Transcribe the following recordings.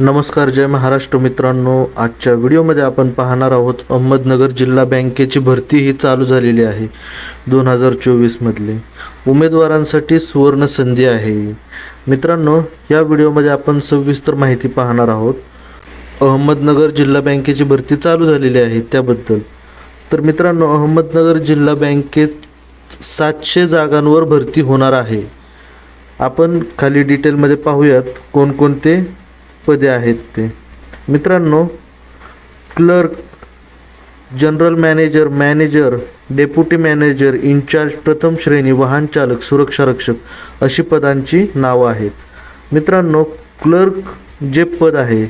नमस्कार जय महाराष्ट्र मित्रांनो. आजच्या व्हिडिओमध्ये आपण पाहणार आहोत अहमदनगर जिल्हा बँकेची भरती ही चालू झालेली आहे दोन हजार चोवीसमधली. उमेदवारांसाठी सुवर्ण संधी आहे. मित्रांनो या व्हिडिओमध्ये आपण सविस्तर माहिती पाहणार आहोत. अहमदनगर जिल्हा बँकेची भरती चालू झालेली आहे त्याबद्दल. तर मित्रांनो अहमदनगर जिल्हा बँकेत सातशे जागांवर भरती होणार आहे. आपण खाली डिटेलमध्ये पाहूयात कोणकोणते पदे आहेत ते. मित्रांनो clerk general manager manager deputy manager in charge प्रथम श्रेणी वाहन चालक सुरक्षा रक्षक अशी पदांची नावं आहेत. मित्रांनो क्लर्क जे पद आहे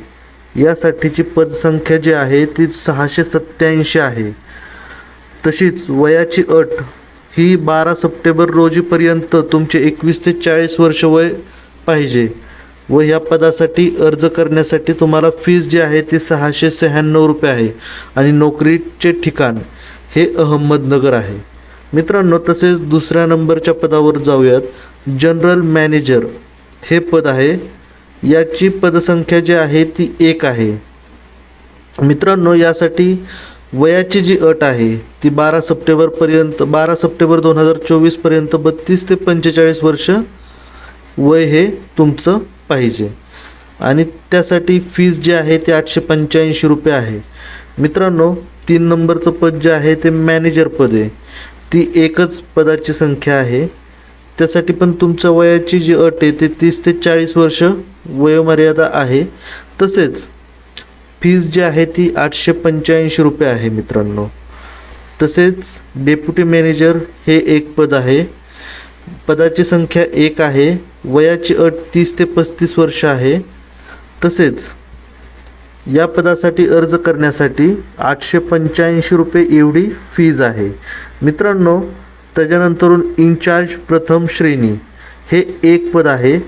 यासाठीची पदसंख्या जी आहे ती सहाशे सत्त्याऐंशी आहे. तशीच वयाची अट ही बारा सप्टेंबर रोजीपर्यंत तुमचे एकवीस ते चाळीस वर्ष वय पाहिजे. व ह्या पदासाठी अर्ज करण्यासाठी तुम्हाला फीस जी आहे ती सहाशे शहाण्णव रुपये आहे. आणि नोकरीचे ठिकाण हे अहमदनगर आहे. मित्रांनो तसेच दुसऱ्या नंबरच्या पदावर जाऊयात. जनरल मॅनेजर हे पद आहे. याची पदसंख्या जी आहे ती एक आहे. मित्रांनो यासाठी वयाची जी अट आहे ती बारा सप्टेंबरपर्यंत बारा सप्टेंबर दोन हजार चोवीसपर्यंत बत्तीस ते पंचेचाळीस वर्ष वय हे तुमचं पाहिजे. आणि त्यासाठी फीस जी आहे ती आठशे पंच्याऐंशी रुपये आहे. मित्रांनो तीन नंबरचं पद जे आहे ते मॅनेजर पद आहे. ती एकच पदाची संख्या आहे. त्यासाठी पण तुमच्या वयाची जी अट आहे ती तीस ते चाळीस वर्ष वयोमर्यादा आहे. तसेच फीस जी आहे ती आठशे पंच्याऐंशी रुपये आहे मित्रांनो. तसेच डेप्युटी मॅनेजर हे एक पद आहे. पदाची संख्या एक आहे वयाची अट तीस ते पस्तीस वर्ष आहे. तसेच या पदासाठी अर्ज करण्यासाठी आठशे पंच्याऐंशी रुपये एवढी फीज आहे. मित्रांनो त्याच्यानंतरून इन्चार्ज प्रथम श्रेणी हे एक पद आहे.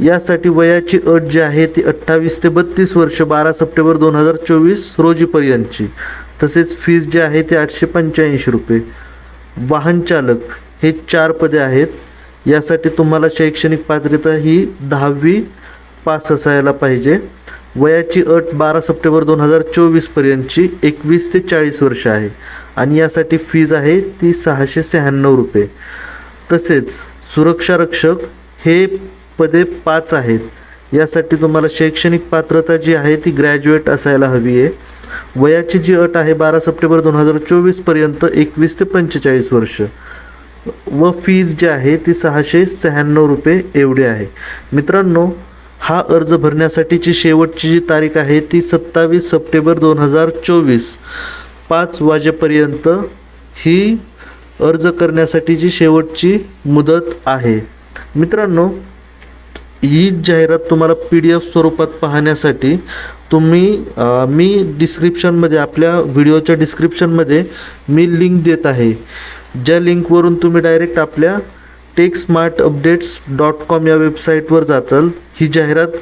यासाठी वयाची अट जी आहे ती अठ्ठावीस ते बत्तीस वर्ष बारा सप्टेंबर दोन हजार चोवीस रोजीपर्यंतची. तसेच फीज जी आहे ती आठशे पंच्याऐंशी रुपये. वाहन चालक हे चार पदे आहेत. यासाठी तुम्हाला शैक्षणिक पात्रता ही दहावी पास असायला पाहिजे. वयाची अट बारा सप्टेंबर दोन हजार चोवीसपर्यंतची एकवीस ते चाळीस वर्ष आहे. आणि यासाठी फीज आहे ती सहाशे शहाण्णव रुपये. तसेच सुरक्षा रक्षक हे पदे पाच आहेत. यासाठी तुम्हाला शैक्षणिक पात्रता जी आहे ती ग्रॅज्युएट असायला हवी आहे. वयाची जी अट आहे बारा सप्टेंबर दोन हजार चोवीसपर्यंत एकवीस ते पंचेचाळीस वर्ष. व फीज जी आहे ती सहाशे शहाण्णव रुपये एवढी आहे. मित्रांनो हा अर्ज भरण्यासाठीची शेवटची जी तारीख आहे ती सत्तावीस सप्टेंबर दोन हजार चोवीस. पाच वाजेपर्यंत ही अर्ज करण्यासाठीची शेवटची मुदत आहे. मित्रांनो ही जाहिरात तुम्हाला पी डी एफ स्वरूपात पाहण्यासाठी तुम्ही मी डिस्क्रिप्शनमध्ये आपल्या व्हिडिओच्या डिस्क्रिप्शनमध्ये मी लिंक देत आहे. ज्या लिंकवरून तुम्ही डायरेक्ट आपल्या tech smart updates dot com या वेबसाईटवर जाचाल ही जाहिरात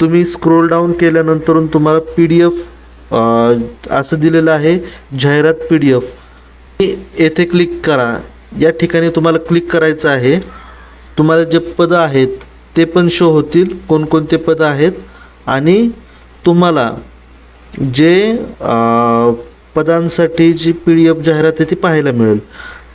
तुम्ही स्क्रोल डाऊन केल्यानंतरून तुम्हाला पी डी एफ असं दिलेलं आहे जाहिरात पी डी एफ. येथे क्लिक करा. या ठिकाणी तुम्हाला क्लिक करायचं आहे. तुम्हाला जे पदं आहेत ते पण शो होतील कोणकोणते पदं आहेत. आणि तुम्हाला जे पदांसाठी जी पी डी एफ जाहिरात आहे ती पाहायला मिळेल.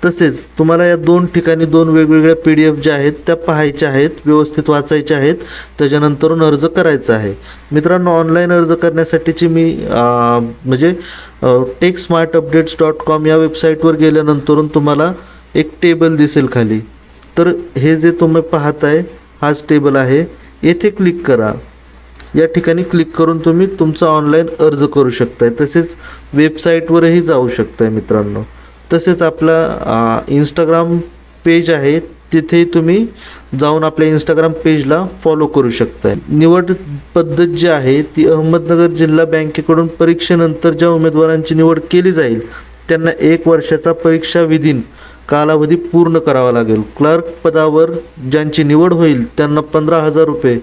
तसेच तुम्हाला या दोन ठिकाणी दोन वेगवेगळ्या पी डी एफ ज्या आहेत त्या पाहायच्या आहेत व्यवस्थित वाचायच्या आहेत त्याच्यानंतरून अर्ज करायचा आहे. मित्रांनो ऑनलाईन अर्ज करण्यासाठीची मी म्हणजे tech smart updates dot com या वेबसाईटवर गेल्यानंतरून तुम्हाला एक टेबल दिसेल खाली. तर हे जे तुम्ही पाहताय हाच टेबल आहे. येथे क्लिक करा. या ठिकाणी क्लिक करून तुम्ही तुमचा ऑनलाईन अर्ज करू शकताय. तसेच वेबसाईटवरही जाऊ शकताय मित्रांनो. तसेच आपला इंस्टाग्राम पेज आहे तिथे तुम्ही जाऊन आपल्या इंस्टाग्राम पेजला फॉलो करू शकता निवड पद्धत जी आहे ती अहमदनगर जिल्हा बँकेकडून परीक्षेनंतर ज्या उमेदवारांची निवड केली जाईल त्यांना एक वर्षाचा परीक्षा विधीन कालावधी पूर्ण करावा लागेल. क्लर्क पदावर ज्यांची निवड होईल त्यांना पंधरा हजार रुपये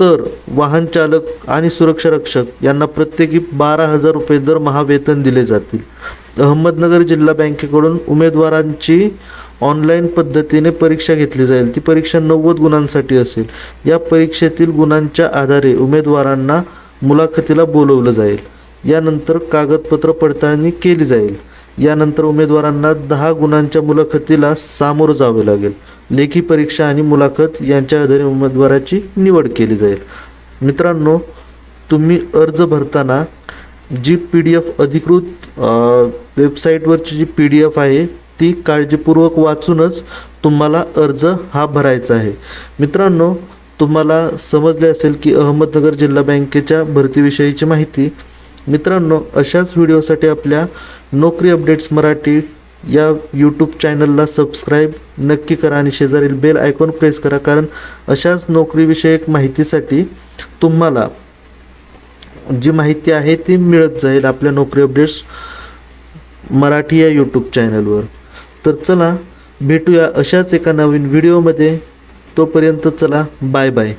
तर वाहनचालक आणि सुरक्षारक्षक यांना प्रत्येकी बारा हजार रुपये दरमहा वेतन दिले जातील. अहमदनगर जिल्हा बँकेकडून उमेदवारांची ऑनलाईन पद्धतीने परीक्षा घेतली जाईल. ती परीक्षा नव्वद गुणांसाठी असेल. या परीक्षेतील गुणांच्या आधारे उमेदवारांना मुलाखतीला बोलवलं जाईल. यानंतर कागदपत्र पडताळणी केली जाईल. यानंतर उमेदवारांना दहा गुणांच्या मुलाखतीला सामोरं जावे लागेल. लेखी परीक्षा आणि मुलाखत यांच्या आधारे उमेदवाराची निवड केली जाईल. मित्रांनो तुम्ही अर्ज भरताना जी पी डी एफ अधिकृत वेबसाईटवरची जी पी डी एफ आहे ती काळजीपूर्वक वाचूनच तुम्हाला अर्ज हा भरायचा आहे. मित्रांनो तुम्हाला समजले असेल की अहमदनगर जिल्हा बँकेच्या भरतीविषयीची माहिती. मित्रांनो अशाच व्हिडिओसाठी आपल्या नोकरी अपडेट्स मराठी या यूट्यूब चॅनलला सबस्क्राईब नक्की करा आणि शेजारील बेल आयकॉन प्रेस करा. कारण अशाच नोकरीविषयक माहितीसाठी तुम्हाला जी माहिती आहे ती मिळत जाईल आपल्या नोकरी अपडेट्स मराठी या यूट्यूब चॅनलवर तर चला भेटूया अशाच एका नवीन व्हिडिओमध्ये तोपर्यंत चला बाय बाय